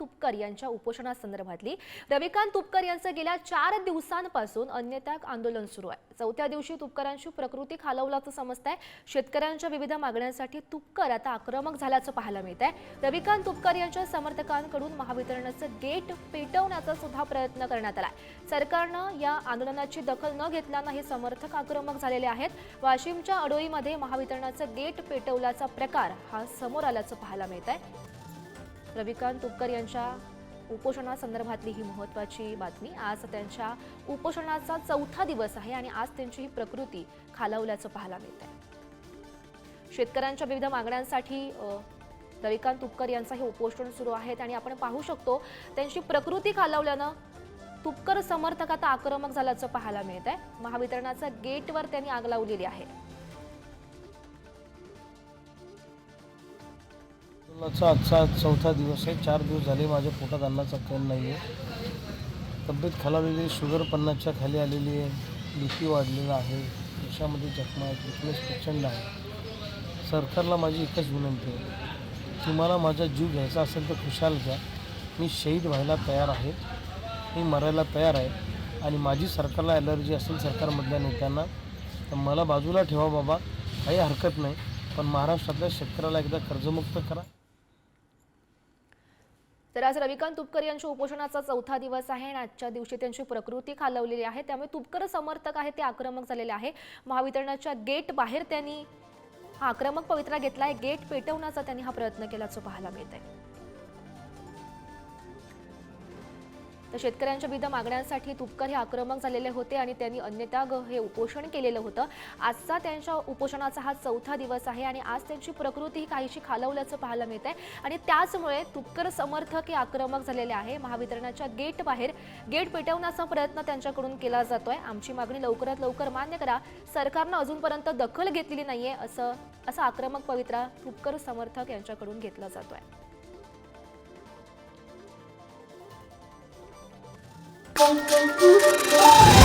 तुपकर यांच्या उपोषणासंदर्भातली. रविकांत तुपकर यांचं गेल्या चार दिवसांपासून अन्यत्याग आंदोलन सुरू आहे. चौथ्या दिवशी तुपकरांची प्रकृती खालवल्याचं समजत आहे शेतकऱ्यांच्या विविध मागण्यांसाठी तुपकर आता आक्रमक झाल्याचं पाहायला मिळत आहे रविकांत तुपकर यांच्या समर्थकांकडून महावितरणाचं गेट पेटवण्याचा सुद्धा प्रयत्न करण्यात आला सरकारनं या आंदोलनाची दखल न घेतल्यानं हे समर्थक आक्रमक झालेले आहेत. वाशिमच्या अडोईमध्ये महावितरणाचं गेट पेटवल्याचा प्रकार हा समोर आल्याचं पाहायला मिळत आहे रविकांत तुपकर यांच्या उपोषणासंदर्भातली ही महत्त्वाची बातमी. आज त्यांच्या उपोषणाचा चौथा दिवस आहे आणि आज त्यांची ही प्रकृती खालावल्याचं पाहायला मिळत आहे शेतकऱ्यांच्या विविध मागण्यांसाठी रविकांत तुपकर यांचं हे उपोषण सुरू आहेत आणि आपण पाहू शकतो त्यांची प्रकृती खालावल्यानं तुपकर समर्थक आता आक्रमक झाल्याचं पाहायला मिळत आहे महावितरणाच्या गेटवर त्यांनी आग लावलेली आहे. अन्नाचा आजचा चौथा दिवस आहे. चार दिवस झाले माझ्या पोटात अन्नाचा कण नाही आहे तब्येत खालावलेली आहे शुगर पन्नासच्या खाली आलेली आहे. बी वाढलेलं वाढलेला आहे. देशामध्ये जखमा आहेत. विकनेस प्रचंड आहे. सरकारला माझी एकच विनंती आहे. तुम्हाला माझा जीव घ्यायचा असेल तर खुशाल घ्या. मी शहीद व्हायला तयार आहे. मी मरायला तयार आहे. आणि माझी सरकारला ॲलर्जी असेल सरकारमधल्या नेत्यांना तर मला बाजूला ठेवा बाबा. काही हरकत नाही. पण महाराष्ट्रातल्या शेतकऱ्याला एकदा कर्जमुक्त करा. तर आज रविकांत तुपकर यांच्या उपोषणाचा चौथा दिवस आहे आणि आजच्या दिवशी त्यांची प्रकृती खालवलेली आहे. त्यामुळे तुपकर समर्थक आहे ते आक्रमक झालेले आहे. महावितरणाच्या गेट बाहेर त्यांनी हा आक्रमक पवित्रा घेतलाय. गेट पेटवण्याचा त्यांनी हा प्रयत्न केल्याचं पाहायला मिळत आहे तर शेतकऱ्यांच्या विविध मागण्यांसाठी तुपकर हे आक्रमक झालेले होते आणि त्यांनी अन्यत्याग हे उपोषण केलेलं होतं. आजचा त्यांच्या उपोषणाचा हा चौथा दिवस आहे आणि आज त्यांची प्रकृती ही काहीशी खालवल्याचं पाहायला मिळत आहे आणि त्याचमुळे तुपकर समर्थक हे आक्रमक झालेले आहे. महावितरणाच्या गेट बाहेर गेट पेटवण्याचा प्रयत्न त्यांच्याकडून केला जातोय. आमची मागणी लवकरात लवकर मान्य करा. सरकारनं अजूनपर्यंत दखल घेतलेली नाहीये असं असा आक्रमक पवित्रा तुपकर समर्थक यांच्याकडून घेतला जातोय. Oh, oh, oh, oh, oh.